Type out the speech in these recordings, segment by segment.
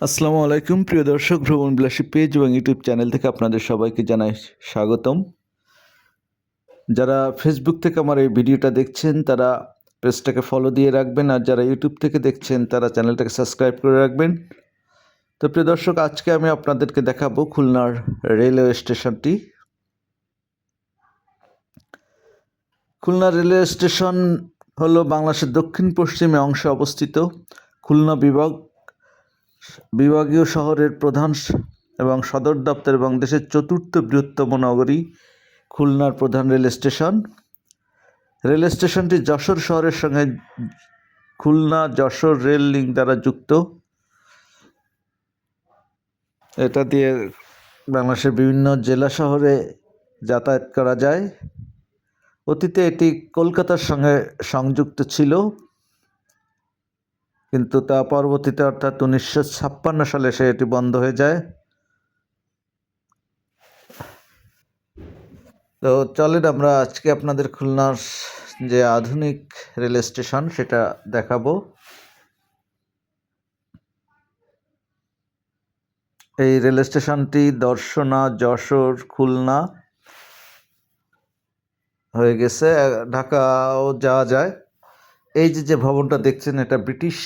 আসসালামু আলাইকুম, প্রিয় দর্শক, ভ্রমণ বিলাসী পেজ এবং ইউটিউব চ্যানেল থেকে আপনাদের সবাইকে জানাই স্বাগতম। যারা ফেসবুক থেকে আমার এই ভিডিওটা দেখছেন, তারা পেজটাকে ফলো দিয়ে রাখবেন, আর যারা ইউটিউব থেকে দেখছেন, তারা চ্যানেলটাকে সাবস্ক্রাইব করে রাখবেন। তো প্রিয় দর্শক, আজকে আমি আপনাদেরকে দেখাবো খুলনার রেলওয়ে স্টেশনটি। খুলনা রেলওয়ে স্টেশন হলো বাংলাদেশের দক্ষিণ পশ্চিমে অংশে অবস্থিত খুলনা বিভাগ বিভাগীয় শহরের প্রধান এবং সদর দপ্তর এবং দেশের চতুর্থ বৃহত্তম নগরী খুলনার প্রধান রেল স্টেশন। রেল স্টেশনটি যশোর শহরের সঙ্গে খুলনা যশোর রেল লিঙ্ক দ্বারা যুক্ত। এটা দিয়ে বাংলাদেশের বিভিন্ন জেলা শহরে যাতায়াত করা যায়। অতীতে এটি কলকাতার সঙ্গে সংযুক্ত ছিল। কিন্তু তা পরবর্তীতে অর্থাৎ উনিশশো ছাপ্পান্ন সালে সে এটি বন্ধ হয়ে যায়। তো চলেন আমরা আজকে আপনাদের খুলনার যে আধুনিক রেল স্টেশন সেটা দেখাবো। এই রেল স্টেশনটি দর্শনা, যশোর, খুলনা হয়ে গেছে, ঢাকাও যাওয়া যায়। এই যে যে ভবনটা দেখছেন, এটা ব্রিটিশ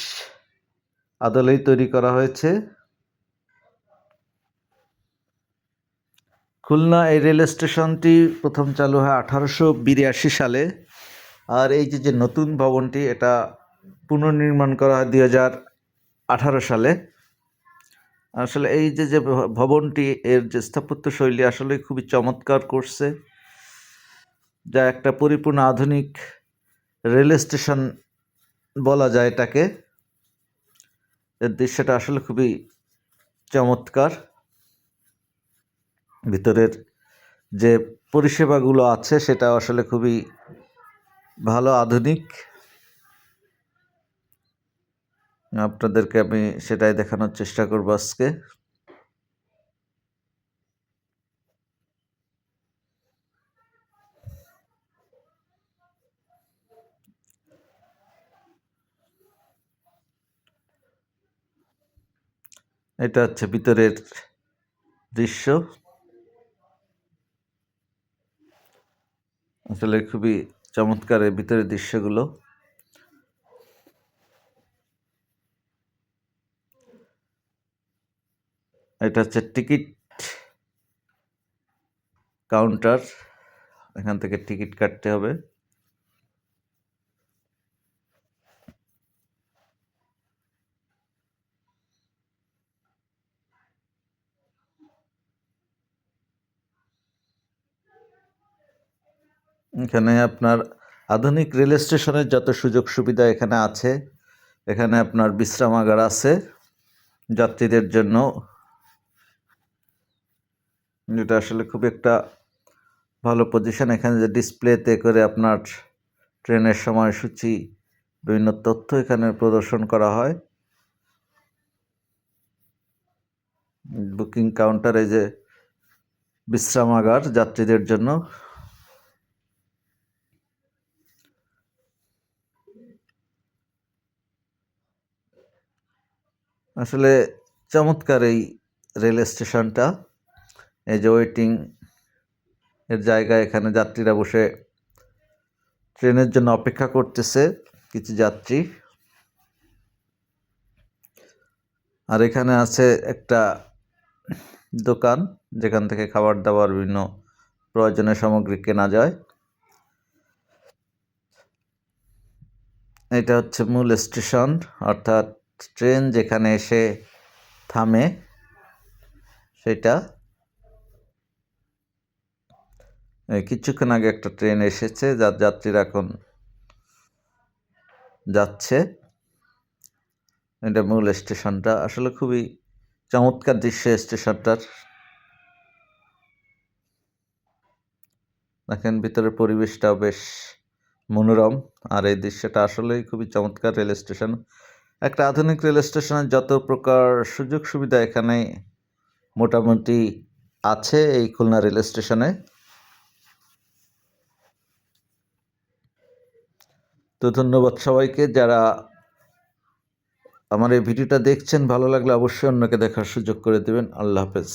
আদলেই তৈরি করা হয়েছে। খুলনা এই রেল স্টেশনটি প্রথম চালু হয় আঠারোশো বিরাশি সালে। আর এই যে যে নতুন ভবনটি, এটা পুনর্নির্মাণ করা হয় দুই হাজার আঠারো সালে। আসলে এই যে যে ভবনটি, এর যে স্থাপত্য শৈলী আসলে খুবই চমৎকার করছে। যা একটা পরিপূর্ণ আধুনিক রেল স্টেশন বলা যায় এটাকে। এর দৃশ্যটা আসলে খুবই চমৎকার। ভিতরের যে পরিষেবাগুলো আছে সেটা আসলে খুবই ভালো, আধুনিক। আপনাদেরকে আমি সেটাই দেখানোর চেষ্টা করব আজকে। এটা হচ্ছে ভিতরের দৃশ্য। আসলে খুবই চমৎকার এর ভিতরের দৃশ্যগুলো। এটা হচ্ছে টিকিট কাউন্টার। এখান থেকে টিকিট কাটতে হবে। এখানে আপনার আধুনিক রেল স্টেশনের যত সুযোগ সুবিধা এখানে আছে, এখানে আপনার বিশ্রামাগার আছে, যাত্রীদের জন্য। যেটা আসলে খুব একটা ভালো পজিশন এখানে যে ডিসপ্লেতে করে আপনার ট্রেনের সময়সূচি, বিভিন্ন তথ্য এখানে প্রদর্শন করা হয়। বুকিং কাউন্টারে যে বিশ্রামাগার যাত্রীদের জন্য। আসলে চমৎকার এই রেল স্টেশনটা। এই যে ওয়েটিং এর জায়গায় এখানে যাত্রীরা বসে ট্রেনের জন্য অপেক্ষা করতেছে কিছু যাত্রী। আর এখানে আছে একটা দোকান, যেখান থেকে খাবার দাবার বিভিন্ন প্রয়োজনীয় সামগ্রী কেনা যায়। এটা হচ্ছে মূল স্টেশন, অর্থাৎ ট্রেন যেখানে এসে থামে, সেটা কিছুক্ষণ আগে একটা ট্রেন এসেছে, যার যাত্রীরা এখন যাচ্ছে। এটা মূল স্টেশনটা। আসলে খুবই চমৎকার দৃশ্য স্টেশনটার। দেখেন, ভিতরের পরিবেশটাও বেশ মনোরম। আর এই দৃশ্যটা আসলেই খুবই চমৎকার রেল স্টেশন। একটা আধুনিক রেল স্টেশনের যত প্রকার সুযোগ সুবিধা এখানে মোটামুটি আছে এই খুলনা রেল স্টেশনে। তো ধন্যবাদ সবাইকে, যারা আমার এই ভিডিওটা দেখছেন, ভালো লাগলে অবশ্যই অন্যকে দেখার সুযোগ করে দেবেন। আল্লাহ হাফেজ।